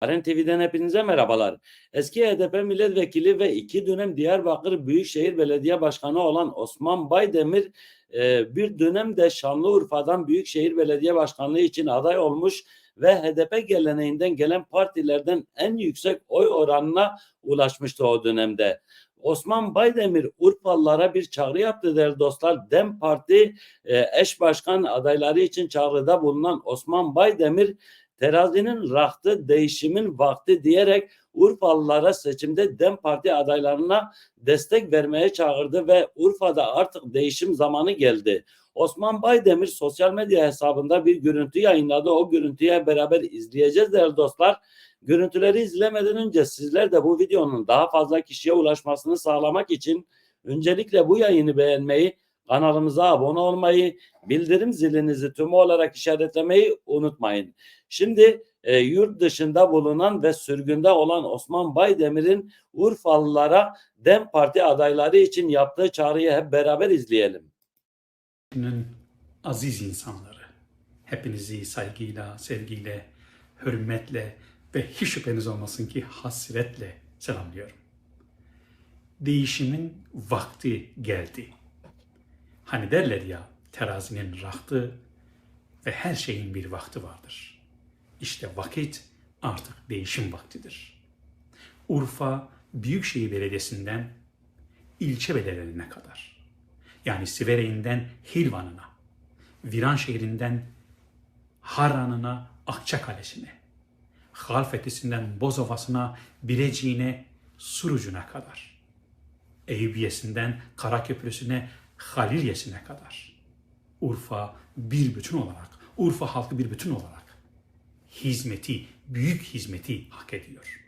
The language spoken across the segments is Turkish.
Aren TV'den hepinize merhabalar. Eski HDP milletvekili ve iki dönem Diyarbakır Büyükşehir Belediye Başkanı olan Osman Baydemir e, bir dönem de Şanlıurfa'dan Büyükşehir Belediye Başkanlığı için aday olmuş ve HDP geleneğinden gelen partilerden en yüksek oy oranına ulaşmıştı o dönemde. Osman Baydemir Urfalılara bir çağrı yaptı değerli dostlar. DEM Parti e, eş başkan adayları için çağrıda bulunan Osman Baydemir terazinin rahtı değişimin vakti diyerek Urfalılara seçimde DEM Parti adaylarına destek vermeye çağırdı ve Urfa'da artık değişim zamanı geldi. Osman Baydemir sosyal medya hesabında bir görüntü yayınladı. O görüntüye beraber izleyeceğiz değerli dostlar. Görüntüleri izlemeden önce sizler de bu videonun daha fazla kişiye ulaşmasını sağlamak için öncelikle bu yayını beğenmeyi, kanalımıza abone olmayı, bildirim zilinizi tümü olarak işaretlemeyi unutmayın. Şimdi e, yurt dışında bulunan ve sürgünde olan Osman Baydemir'in Urfalılara DEM Parti adayları için yaptığı çağrıyı hep beraber izleyelim. Aziz insanları, hepinizi saygıyla, sevgiyle, hürmetle ve hiç şüpheniz olmasın ki hasretle selamlıyorum. Değişimin vakti geldi. Hani derler ya terazinin rahtı ve her şeyin bir vakti vardır. İşte vakit artık değişim vaktidir. Urfa Büyükşehir Belediyesi'nden ilçe belediyelerine kadar yani Sivereğinden Hilvan'ına, Viranşehir'inden Harran'ına, Akçakalesi'ne, Halfetisi'nden Bozovası'na, Birecik'ine, Surucu'na kadar, Eyüpiyesi'nden Karaköprüsü'ne, Halilyesi'ne kadar, Urfa bir bütün olarak, Urfa halkı bir bütün olarak hizmeti, büyük hizmeti hak ediyor.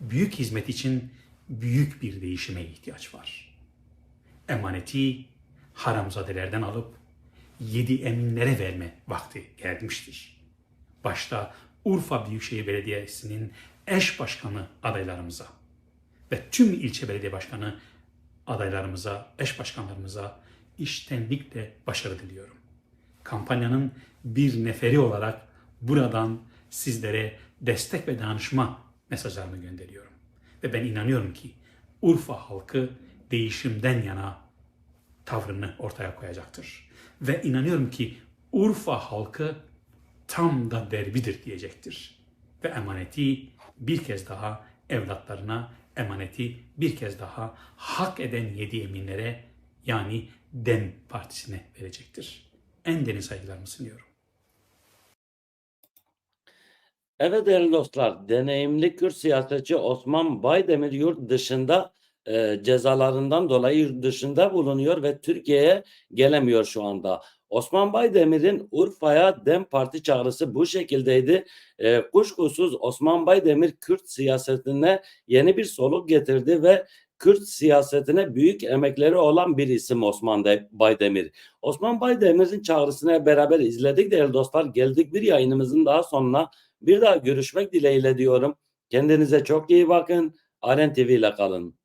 Büyük hizmet için büyük bir değişime ihtiyaç var emaneti haramzadelerden alıp yedi eminlere verme vakti gelmiştir. Başta Urfa Büyükşehir Belediyesi'nin eş başkanı adaylarımıza ve tüm ilçe belediye başkanı adaylarımıza, eş başkanlarımıza iştenlikle başarı diliyorum. Kampanyanın bir neferi olarak buradan sizlere destek ve danışma mesajlarımı gönderiyorum. Ve ben inanıyorum ki Urfa halkı değişimden yana tavrını ortaya koyacaktır. Ve inanıyorum ki Urfa halkı tam da derbidir diyecektir. Ve emaneti bir kez daha evlatlarına, emaneti bir kez daha hak eden yedi eminlere yani DEM Partisi'ne verecektir. En derin saygılarımı sunuyorum. Evet değerli dostlar, deneyimli Kürt siyasetçi Osman Baydemir yurt dışında e, cezalarından dolayı yurt dışında bulunuyor ve Türkiye'ye gelemiyor şu anda. Osman Baydemir'in Urfa'ya DEM Parti çağrısı bu şekildeydi. E, kuşkusuz Osman Baydemir Kürt siyasetine yeni bir soluk getirdi ve Kürt siyasetine büyük emekleri olan bir isim Osman De- Baydemir. Osman Baydemir'in çağrısını beraber izledik değerli dostlar. Geldik bir yayınımızın daha sonuna. Bir daha görüşmek dileğiyle diyorum. Kendinize çok iyi bakın. Aren TV ile kalın.